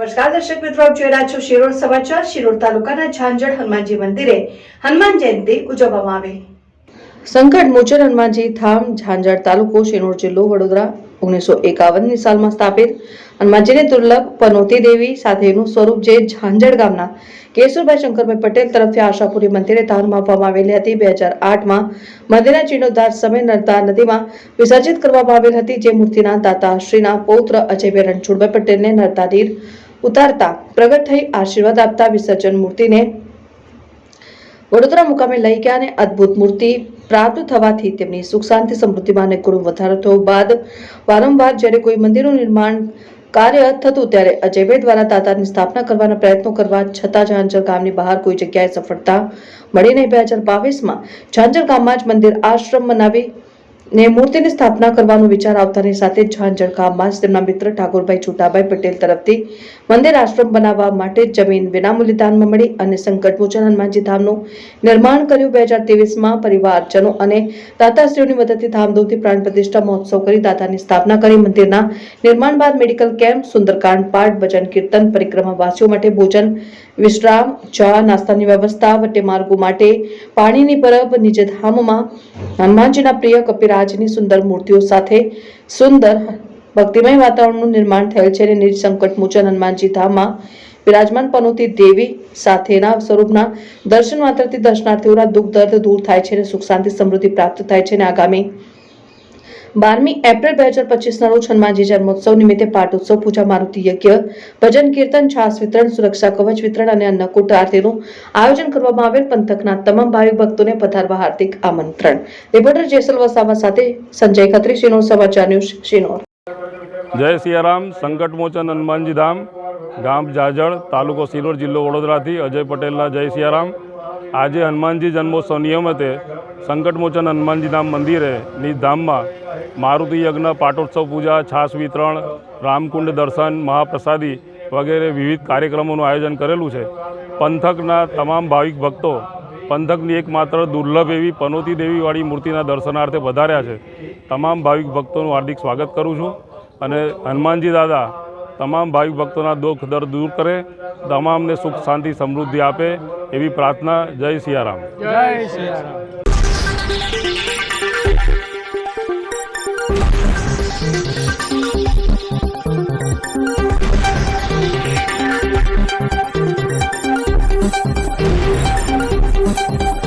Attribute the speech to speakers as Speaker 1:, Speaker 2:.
Speaker 1: નમસ્કાર, દર્શક મિત્રો, આપ જોઈ રહ્યા છો શિરોડ સમાચાર. શિરોડ તાલુકાના ઝાંઝડ હનુમાનજી મંદિરે હનુમાન જયંતિ ઉજવવામાં આવી. સંકટ મોચન હનુમાનજી ધામ ઝાંઝડ તાલુકો શિરોડ જિલ્લો વડોદરા ઓગણીસો એકાવનની સાલમાં સ્થાપિત હનુમાનજીની દુર્લભ પનોતી દેવી સાથેનું સ્વરૂપ જે ઝાંઝડ ગામના કેશુરભાઈ શંકરભાઈ પટેલ તરફથી આશાપુરી મંદિરે દાનમાં આપવામાં આવેલી હતી. બે હજાર આઠમાં મંદિરના જીર્ણોદ્ધાર સમય નર્મદા નદીમાં વિસર્જિત કરવામાં આવેલ હતી જે મૂર્તિના દાતા શ્રીના પૌત્ર અજયભાઈ રણછોડભાઈ પટેલને નર્મદા નીર ઉતારતા પ્રગટ થઈ આશીર્વાદ આપતા વિસર્જન મૂર્તિને વડોદરા મુકામે લઈ ગયા અને અદ્ભુત મૂર્તિ પ્રાપ્ત થવાથી તેમની સુખ શાંતિ, સમૃદ્ધિમાં અને ગુરુ વધારો થયો બાદ વારંવાર જ્યારે કોઈ મંદિરનું નિર્માણ કાર્ય થતું ત્યારે અજયભાઈ દ્વારા દાતાની સ્થાપના કરવાના પ્રયત્નો કરવા છતાં ઝાંઝર ગામની બહાર કોઈ જગ્યાએ સફળતા મળી નહીં. બે હજાર બાવીસમાં ઝાંઝર ગામમાં જ મંદિર આશ્રમ બનાવી ને મૂર્તિની સ્થાપના કરવાનો વિચાર આવતાની સાથે ઝાંઝણ ગામમાં તેમના મિત્ર ઠાકોરભાઈ છોટાભાઈ પટેલ તરફથી મંદિર આશ્રમ બનાવવા માટે જમીન વિનામૂલ્ય દાનમાં મળી અને સંકટ મોચન હનુમાનજી ધામનું નિર્માણ કર્યું. બે હજાર ત્રેવીસમાં પરિવારજનો અને દાતાશ્રીઓની મદદથી ધામધૂમથી પ્રાણ પ્રતિષ્ઠા મહોત્સવ કરી દાતાની સ્થાપના કરી. મંદિરના નિર્માણ બાદ મેડિકલ કેમ્પ, સુંદરકાંડ, પાઠ, ભજન, કીર્તન પરિક્રમા વાસીઓ માટે ભોજન, વિશ્રામ, ચા, નાસ્તાની વ્યવસ્થા વટે માર્ગો માટે પાણીની પરબ નિજ ધામમાં હનુમાનજીના પ્રિય કપિરાજની સુંદર મૂર્તિઓ સાથે સુંદર ભક્તિમય વાતાવરણનું નિર્માણ થયેલ છે અને નિજ સંકટ મોચન હનુમાનજી ધામમાં વિરાજમાન પનોતી દેવી સાથેના સ્વરૂપના દર્શન માત્રથી દર્શનાર્થીઓના દુઃખ દર્દ દૂર થાય છે અને સુખ શાંતિ સમૃદ્ધિ પ્રાપ્ત થાય છે અને આગામી બારમી એપ્રિલ બે હજાર પચીસના રોજ હનુમાનજી જન્મોત્સવ નિમિત્તે પાટોત્સવ પૂજા, મારુતિ યજ્ઞ, ભજન, કીર્તન, છાસ વિતરણ, સુરક્ષા કવચ વિતરણ અને અન્નકૂટ આરતીનું આયોજન કરવામાં આવેલ. પંથકના તમામ ભાવિક ભક્તોને પધારવા હાર્દિક આમંત્રણ. રિપોર્ટર જેસલ વસાવા સાથે સંજય ખત્રી, શિનોર સમાચાર ન્યૂઝ, શિનોર.
Speaker 2: જય સિયારામ સંકટમોચન હનુમાનજી ધામ, ગામ જાજળ, તાલુકો સિલોડ જિલ્લો વડોદરાથી અજય પટેલના જય સિયારામ. આજે હનુમાનજી જન્મોત્સવ નિયમિતે સંકટમોચન હનુમાનજી ધામ મંદિરે, ની ધામમાં મારુતિ યજ્ઞ, પાટોત્સવ પૂજા, છાસ વિતરણ, રામકુંડ દર્શન, મહાપ્રસાદી વગેરે વિવિધ કાર્યક્રમોનું આયોજન કરેલું છે. પંથકના તમામ ભાવિક ભક્તો પંથકની એકમાત્ર દુર્લભ એવી પનોતી દેવીવાળી મૂર્તિના દર્શનાર્થે વધાર્યા છે. તમામ ભાવિક ભક્તોનું હાર્દિક સ્વાગત કરું છું અને હનુમાનજી દાદા તમામ ભાવિક ભક્તોના દુઃખ દર્દ દૂર કરે, તમામને સુખ, શાંતિ, સમૃદ્ધિ આપે એવી પ્રાર્થના. જય સિયારામ.
Speaker 3: જય you.